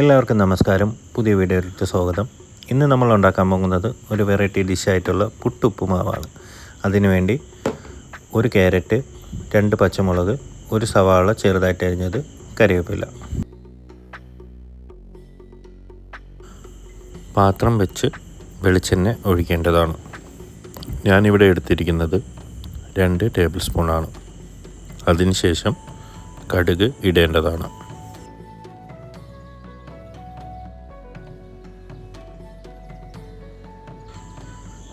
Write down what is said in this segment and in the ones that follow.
എല്ലാവർക്കും നമസ്കാരം. പുതിയ വീഡിയോയിലേക്ക് സ്വാഗതം. ഇന്ന് നമ്മൾ ഉണ്ടാക്കാൻ പോകുന്നത് ഒരു വെറൈറ്റി ഡിഷായിട്ടുള്ള പുട്ടുപ്പുമാവാണ്. അതിനുവേണ്ടി ഒരു ക്യാരറ്റ് രണ്ട് പച്ചമുളക് ഒരു സവാള ചെറുതായിട്ട് അരിഞ്ഞത് കറിവേപ്പില പാത്രം വെച്ച് വെളിച്ചെണ്ണ ഒഴിക്കേണ്ടതാണ്. ഞാനിവിടെ എടുത്തിരിക്കുന്നത് രണ്ട് ടേബിൾ സ്പൂണാണ്. അതിനുശേഷം കടുക് ഇടേണ്ടതാണ്.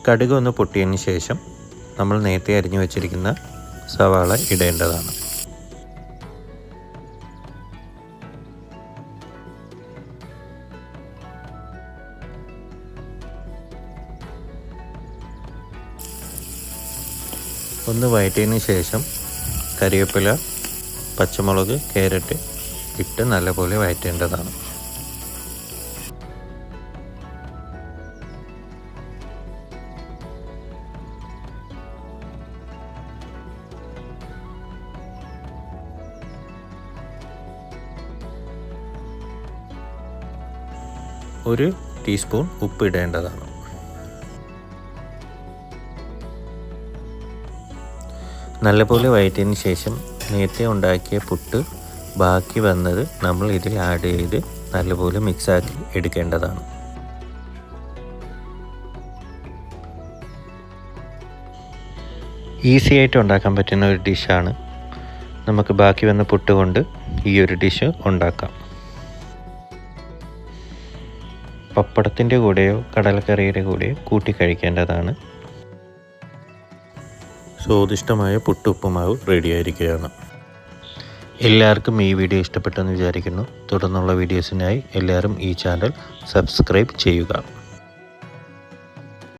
കടുക് ഒന്ന് പൊട്ടിയതിന് ശേഷം നമ്മൾ നേരത്തെ അരിഞ്ഞു വച്ചിരിക്കുന്ന സവാള ഇടേണ്ടതാണ്. ഒന്ന് വയറ്റിയതിന് ശേഷം കറിവേപ്പില പച്ചമുളക് കാരറ്റ് ഇട്ട് നല്ലപോലെ വഴറ്റേണ്ടതാണ് ഒരു ടീസ്പൂൺ ഉപ്പ് ഇടേണ്ടതാണ് നല്ലപോലെ വയറ്റിയതിന് ശേഷം നേരത്തെ ഉണ്ടാക്കിയ പുട്ട് ബാക്കി വന്നത് നമ്മൾ ഇതിൽ ആഡ് ചെയ്ത് നല്ലപോലെ മിക്സാക്കി എടുക്കേണ്ടതാണ്. ഈസി ആയിട്ട് ഉണ്ടാക്കാൻ പറ്റുന്ന ഒരു ഡിഷാണ് നമുക്ക് ബാക്കി വന്ന പുട്ട് കൊണ്ട് ഈ ഒരു ഡിഷ് ഉണ്ടാക്കാം. പപ്പടത്തിന്റെ കൂടെയോ കടലക്കറിയുടെ കൂടെയോ കൂട്ടി കഴിക്കേണ്ടതാണ്. സ്വാദിഷ്ടമായ പുട്ടുപ്പുമാവ് റെഡിയായിരിക്കുകയാണ് എല്ലാവർക്കും ഈ വീഡിയോ ഇഷ്ടപ്പെട്ടെന്ന് വിചാരിക്കുന്നു. തുടർന്നുള്ള വീഡിയോസിനായി എല്ലാവരും ഈ ചാനൽ സബ്സ്ക്രൈബ് ചെയ്യുക.